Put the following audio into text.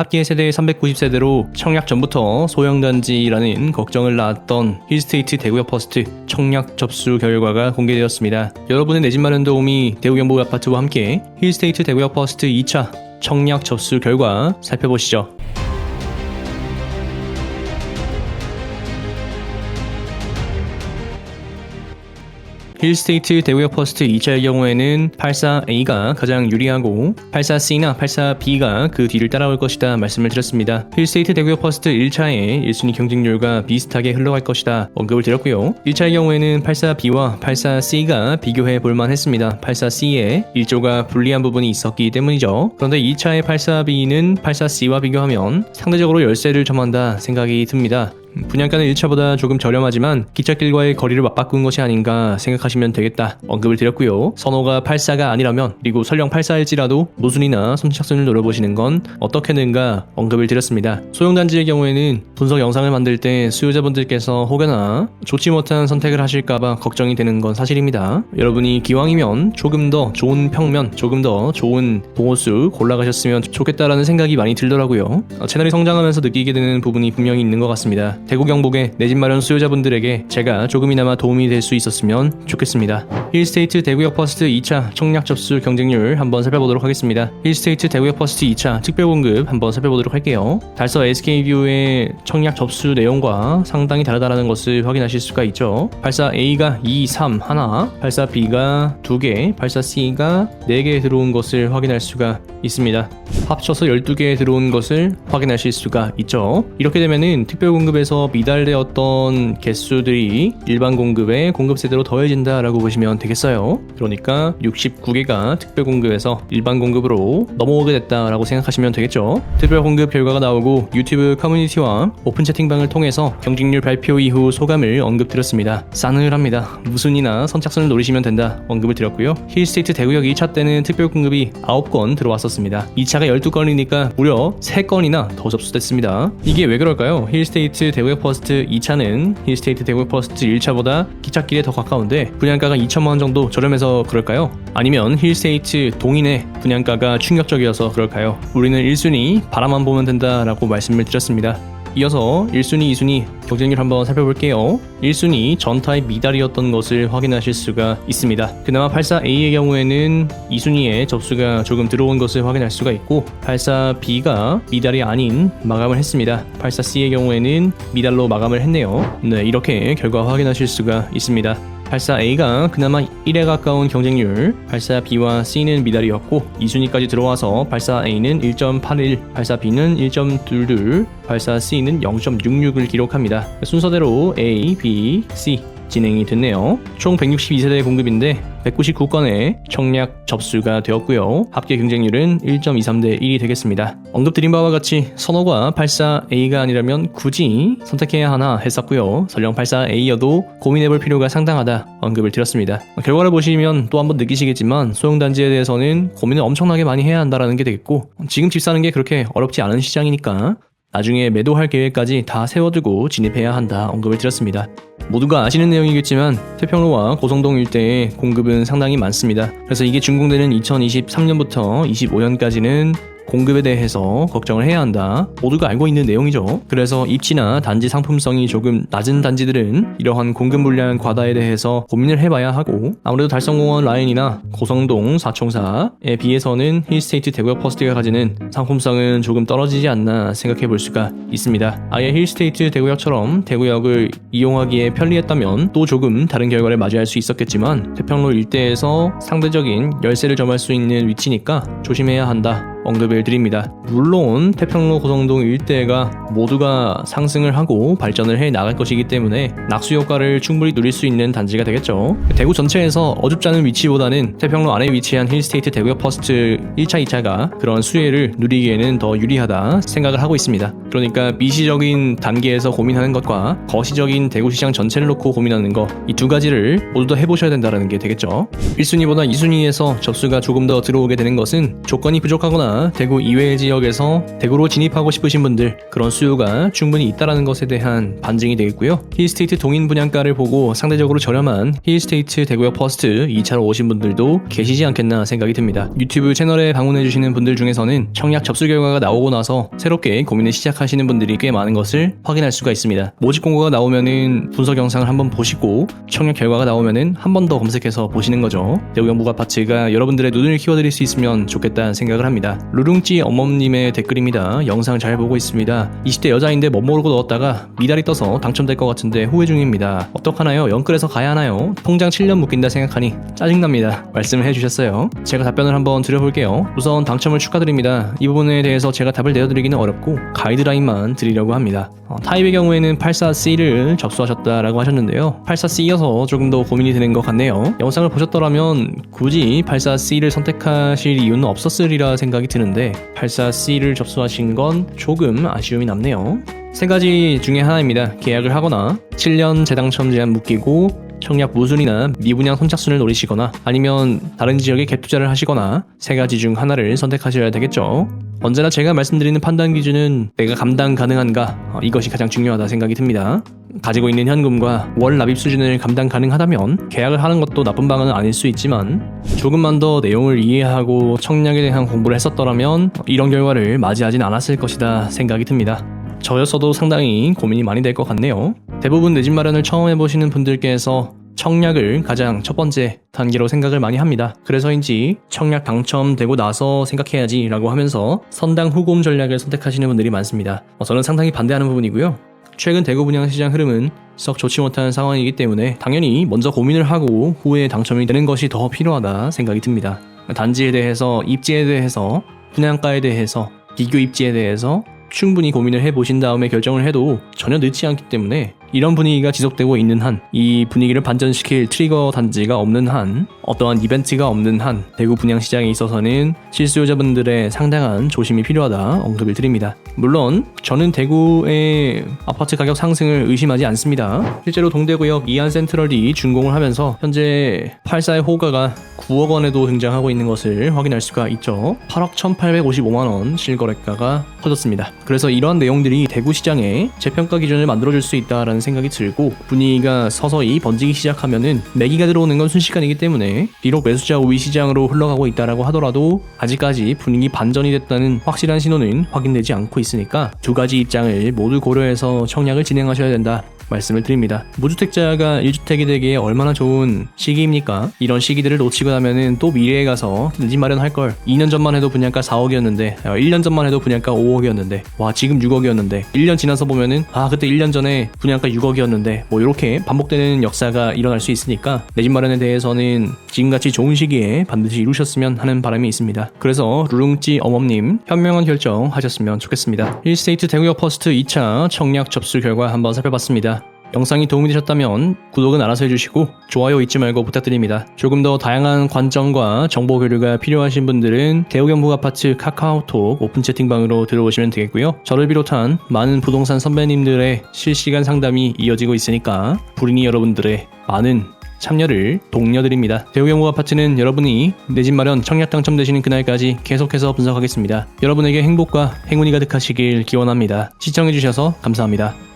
합계 세대 390세대로 청약 전부터 소형단지라는 걱정을 낳았던 힐스테이트 대구역 퍼스트 청약 접수 결과가 공개되었습니다. 여러분의 내 집 마련 도우미 대우경보 아파트와 함께 힐스테이트 대구역 퍼스트 2차 청약 접수 결과 살펴보시죠. 힐스테이트 대구역 퍼스트 2차의 경우에는 84A가 가장 유리하고 84C나 84B가 그 뒤를 따라올 것이다 말씀을 드렸습니다. 힐스테이트 대구역 퍼스트 1차의 1순위 경쟁률과 비슷하게 흘러갈 것이다 언급을 드렸고요. 1차의 경우에는 84B와 84C가 비교해 볼만 했습니다. 84C에 일조가 불리한 부분이 있었기 때문이죠. 그런데 2차의 84B는 84C와 비교하면 상대적으로 열세를 점한다 생각이 듭니다. 분양가는 1차보다 조금 저렴하지만 기찻길과의 거리를 맞바꾼 것이 아닌가 생각하시면 되겠다 언급을 드렸고요. 선호가 84가 아니라면 그리고 설령 84일지라도 모순이나 선착순을 노려보시는 건 어떻게는가 언급을 드렸습니다. 소형단지의 경우에는 분석 영상을 만들 때 수요자분들께서 혹여나 좋지 못한 선택을 하실까봐 걱정이 되는 건 사실입니다. 여러분이 기왕이면 조금 더 좋은 평면, 조금 더 좋은 보호수 골라가셨으면 좋겠다라는 생각이 많이 들더라고요. 어, 채널이 성장하면서 느끼게 되는 부분이 분명히 있는 것 같습니다. 대구 경북의 내 집 마련 수요자분들에게 제가 조금이나마 도움이 될 수 있었으면 좋겠습니다. 힐스테이트 대구역 퍼스트 2차 청약 접수 경쟁률 한번 살펴보도록 하겠습니다. 힐스테이트 대구역 퍼스트 2차 특별 공급 한번 살펴보도록 할게요. 달서 SK뷰의 청약 접수 내용과 상당히 다르다는 것을 확인하실 수가 있죠. 84A가 2, 3 하나, 84B가 2개, 84C가 4개 들어온 것을 확인할 수가 있습니다. 합쳐서 12개 들어온 것을 확인하실 수가 있죠. 이렇게 되면은 특별 공급에서 미달되었던 개수들이 일반 공급의 공급 세대로 더해진다라고 보시면 되겠어요. 그러니까 69개가 특별 공급에서 일반 공급으로 넘어오게 됐다라고 생각하시면 되겠죠. 특별 공급 결과가 나오고 유튜브 커뮤니티와 오픈 채팅방을 통해서 경쟁률 발표 이후 소감을 언급드렸습니다. 싸늘합니다. 무순이나 선착순을 노리시면 된다 언급을 드렸고요. 힐스테이트 대구역 2차 때는 특별 공급이 9건 들어왔었습니다. 2차가 12건이니까 무려 3건이나 더 접수됐습니다. 이게 왜 그럴까요? 힐스테이트 대구역 퍼스트 2차는 힐스테이트 대구역 퍼스트 1차보다 기찻길에 더 가까운데 분양가가 2천만 원 정도 저렴해서 그럴까요? 아니면 힐스테이트 동인의 분양가가 충격적이어서 그럴까요? 우리는 1순위 바라만 보면 된다라고 말씀을 드렸습니다. 이어서 1순위, 2순위 경쟁률 한번 살펴볼게요. 1순위 전타의 미달이었던 것을 확인하실 수가 있습니다. 그나마 84A의 경우에는 2순위에 접수가 조금 들어온 것을 확인할 수가 있고 84B가 미달이 아닌 마감을 했습니다. 84C의 경우에는 미달로 마감을 했네요. 네, 이렇게 결과 확인하실 수가 있습니다. 84A가 그나마 1에 가까운 경쟁률, 84B와 C는 미달이었고 2순위까지 들어와서 84A는 1.81, 84B는 1.22, 84C는 0.66을 기록합니다. 순서대로 A, B, C 진행이 됐네요. 총 162세대 공급인데 199건의 청약 접수가 되었고요. 합계 경쟁률은 1.23대 1이 되겠습니다. 언급드린 바와 같이 선호가 84A가 아니라면 굳이 선택해야 하나 했었고요. 설령 84A여도 고민해볼 필요가 상당하다 언급을 드렸습니다. 결과를 보시면 또 한번 느끼시겠지만 소형단지에 대해서는 고민을 엄청나게 많이 해야 한다는 게 되겠고 지금 집 사는 게 그렇게 어렵지 않은 시장이니까 나중에 매도할 계획까지 다 세워두고 진입해야 한다 언급을 드렸습니다. 모두가 아시는 내용이겠지만 태평로와 고성동 일대의 공급은 상당히 많습니다. 그래서 이게 준공되는 2023년부터 25년까지는 공급에 대해서 걱정을 해야 한다. 모두가 알고 있는 내용이죠. 그래서 입지나 단지 상품성이 조금 낮은 단지들은 이러한 공급 물량 과다에 대해서 고민을 해봐야 하고 아무래도 달성공원 라인이나 고성동 사총사에 비해서는 힐스테이트 대구역 퍼스트가 가지는 상품성은 조금 떨어지지 않나 생각해 볼 수가 있습니다. 아예 힐스테이트 대구역처럼 대구역을 이용하기에 편리했다면 또 조금 다른 결과를 맞이할 수 있었겠지만 태평로 일대에서 상대적인 열세를 점할 수 있는 위치니까 조심해야 한다. 언급을 드립니다. 물론 태평로 고성동 일대가 모두가 상승을 하고 발전을 해 나갈 것이기 때문에 낙수 효과를 충분히 누릴 수 있는 단지가 되겠죠. 대구 전체에서 어줍지 않은 위치보다는 태평로 안에 위치한 힐스테이트 대구역 퍼스트 1차, 2차가 그런 수혜를 누리기에는 더 유리하다 생각을 하고 있습니다. 그러니까 미시적인 단계에서 고민하는 것과 거시적인 대구시장 전체를 놓고 고민하는 것 이 두 가지를 모두 다 해보셔야 된다는 게 되겠죠. 1순위보다 2순위에서 접수가 조금 더 들어오게 되는 것은 조건이 부족하거나 대구 이외의 지역에서 대구로 진입하고 싶으신 분들 그런 수요가 충분히 있다라는 것에 대한 반증이 되겠고요. 힐스테이트 동인 분양가를 보고 상대적으로 저렴한 힐스테이트 대구역 퍼스트 2차로 오신 분들도 계시지 않겠나 생각이 듭니다. 유튜브 채널에 방문해주시는 분들 중에서는 청약 접수 결과가 나오고 나서 새롭게 고민을 시작하시는 분들이 꽤 많은 것을 확인할 수가 있습니다. 모집 공고가 나오면은 분석 영상을 한번 보시고 청약 결과가 나오면은 한 번 더 검색해서 보시는 거죠. 대구경북 아파트가 여러분들의 눈을 키워드릴 수 있으면 좋겠다는 생각을 합니다. 루룽찌 어멈님의 댓글입니다. 영상 잘 보고 있습니다. 20대 여자인데 못 모르고 넣었다가 미달이 떠서 당첨될 것 같은데 후회 중입니다. 어떡하나요? 영끌에서 가야 하나요? 통장 7년 묶인다 생각하니 짜증납니다. 말씀을 해주셨어요. 제가 답변을 한번 드려볼게요. 우선 당첨을 축하드립니다. 이 부분에 대해서 제가 답을 내어드리기는 어렵고 가이드라인만 드리려고 합니다. 어, 타입의 경우에는 84C를 접수하셨다라고 하셨는데요. 84C여서 조금 더 고민이 되는 것 같네요. 영상을 보셨더라면 굳이 84C를 선택하실 이유는 없었으리라 생각이 드는데 84C를 접수하신 건 조금 아쉬움이 남네요. 세 가지 중에 하나입니다. 계약을 하거나 7년 재당첨 제한 묶이고 청약 무순이나 미분양 선착순을 노리시거나 아니면 다른 지역에 갭 투자를 하시거나 세 가지 중 하나를 선택하셔야 되겠죠. 언제나 제가 말씀드리는 판단 기준은 내가 감당 가능한가 어, 이것이 가장 중요하다 생각이 듭니다. 가지고 있는 현금과 월 납입 수준을 감당 가능하다면 계약을 하는 것도 나쁜 방안은 아닐 수 있지만 조금만 더 내용을 이해하고 청약에 대한 공부를 했었더라면 이런 결과를 맞이하진 않았을 것이다 생각이 듭니다. 저였어도 상당히 고민이 많이 될 것 같네요. 대부분 내 집 마련을 처음 해보시는 분들께서 청약을 가장 첫 번째 단계로 생각을 많이 합니다. 그래서인지 청약 당첨되고 나서 생각해야지 라고 하면서 선당 후공 전략을 선택하시는 분들이 많습니다. 어, 저는 상당히 반대하는 부분이고요. 최근 대구 분양시장 흐름은 썩 좋지 못한 상황이기 때문에 당연히 먼저 고민을 하고 후에 당첨이 되는 것이 더 필요하다 생각이 듭니다. 단지에 대해서, 입지에 대해서, 분양가에 대해서, 비교 입지에 대해서 충분히 고민을 해보신 다음에 결정을 해도 전혀 늦지 않기 때문에 이런 분위기가 지속되고 있는 한, 이 분위기를 반전시킬 트리거 단지가 없는 한, 어떠한 이벤트가 없는 한, 대구 분양시장에 있어서는 실수요자분들의 상당한 조심이 필요하다 언급을 드립니다. 물론 저는 대구의 아파트 가격 상승을 의심하지 않습니다. 실제로 동대구역 이안 센트럴이 준공을 하면서 현재 84의 호가가 9억 원에도 등장하고 있는 것을 확인할 수가 있죠. 8억 1,855만 원 실거래가가 커졌습니다. 그래서 이러한 내용들이 대구 시장에 재평가 기준을 만들어줄 수 있다라는 생각이 들고 분위기가 서서히 번지기 시작하면은 매기가 들어오는 건 순식간이기 때문에 비록 매수자 우위 시장으로 흘러가고 있다라고 하더라도 아직까지 분위기 반전이 됐다는 확실한 신호는 확인되지 않고 있으니까 두 가지 입장을 모두 고려해서 청약을 진행하셔야 된다. 말씀을 드립니다. 무주택자가 1주택이 되기에 얼마나 좋은 시기입니까? 이런 시기들을 놓치고 나면은 또 미래에 가서 내집 마련할 걸 2년 전만 해도 분양가 4억이었는데 1년 전만 해도 분양가 5억이었는데 와 지금 6억이었는데 1년 지나서 보면은 아 그때 1년 전에 분양가 6억이었는데 뭐 이렇게 반복되는 역사가 일어날 수 있으니까 내 집 마련에 대해서는 지금같이 좋은 시기에 반드시 이루셨으면 하는 바람이 있습니다. 그래서 루룽찌 어멈님 현명한 결정 하셨으면 좋겠습니다. 1스테이트 대구역 퍼스트 2차 청약 접수 결과 한번 살펴봤습니다. 영상이 도움이 되셨다면 구독은 알아서 해주시고 좋아요 잊지 말고 부탁드립니다. 조금 더 다양한 관점과 정보 교류가 필요하신 분들은 대우경북 아파트 카카오톡 오픈 채팅방으로 들어오시면 되겠고요. 저를 비롯한 많은 부동산 선배님들의 실시간 상담이 이어지고 있으니까 불인이 여러분들의 많은 참여를 독려드립니다. 대우경북 아파트는 여러분이 내 집 마련 청약 당첨되시는 그날까지 계속해서 분석하겠습니다. 여러분에게 행복과 행운이 가득하시길 기원합니다. 시청해주셔서 감사합니다.